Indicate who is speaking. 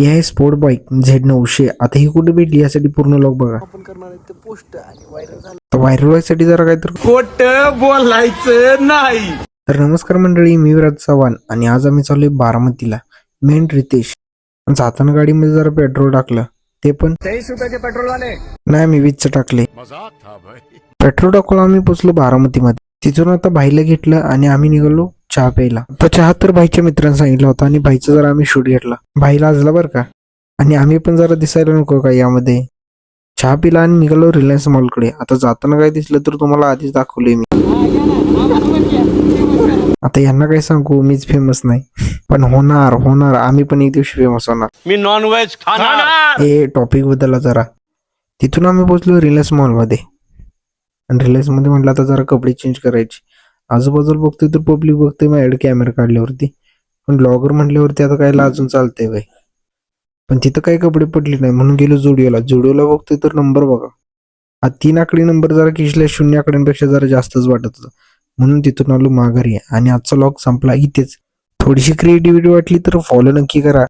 Speaker 1: ही आहे sport bike Z नऊशे. आता ही कुठे भेटली यासाठी पूर्ण लोक बघा.
Speaker 2: आपण करणार आहे ते पोस्ट आणि व्हायरल झालं.
Speaker 1: तर व्हायरल व्हायसाठी जरा काहीतरी
Speaker 3: खोट बोलायचं नाही.
Speaker 1: तर नमस्कार मंडळी मी विराज चव्हाण आणि आज आम्ही चाललोय बारामतीला. मेन रितेश. जाताना गाडीमध्ये जरा पेट्रोल टाकलं. ते पण
Speaker 2: तेवीस रुपयाचे पेट्रोल वाले
Speaker 1: नाही मी वीजचं टाकले
Speaker 3: मजाक था भाई.
Speaker 1: पेट्रोल टाकून आम्ही पोचलो बारामतीमध्ये. तिथून आता भाईला घेतलं आणि आम्ही निघालो चहा प्यायला. तर चहा तर भाईच्या मित्रांनी सांगितलं होता आणि भाईचा जरा आम्ही शूट घेतला. भाई लाजला बरं का? आणि आम्ही पण जरा दिसायला नको का यामध्ये? चहा पिला आणि निघालो रिलायन्स मॉलकडे आता जाताना काय दिसलं तर तुम्हाला आधीच दाखवले मी. आता यांना काय सांगू? मीच फेमस नाही. पण होणार होणार. आम्ही पण एक दिवशी फेमस होणार.
Speaker 3: मी नॉन व्हेज
Speaker 1: हे टॉपिक बदलला जरा. तिथून आम्ही पोहोचलो रिलायन्स मॉलमध्ये आणि रिलायन्समध्ये म्हटलं आता जरा कपडे चेंज करायचे. आजूबाजूला बघतोय तर पब्लिक बघतोय माझ्याकडे कॅमेरा काढल्यावरती. पण ब्लॉगर म्हटल्यावरती आता काय लाजून चालतंय बाई. पण तिथं काही कपडे पडले नाही म्हणून गेलो जुडिओला. जुडिओला बघतोय तर नंबर बघा. हा तीन आकडी नंबर जरा किसल्या शून्य आकड्यांपेक्षा जरा जास्तच वाटत होतं. म्हणून तिथून आलो माघारी. आणि आजचा लॉग संपला इथेच. थोडीशी क्रिएटिव्हिटी वाटली तर फॉलो नक्की करा.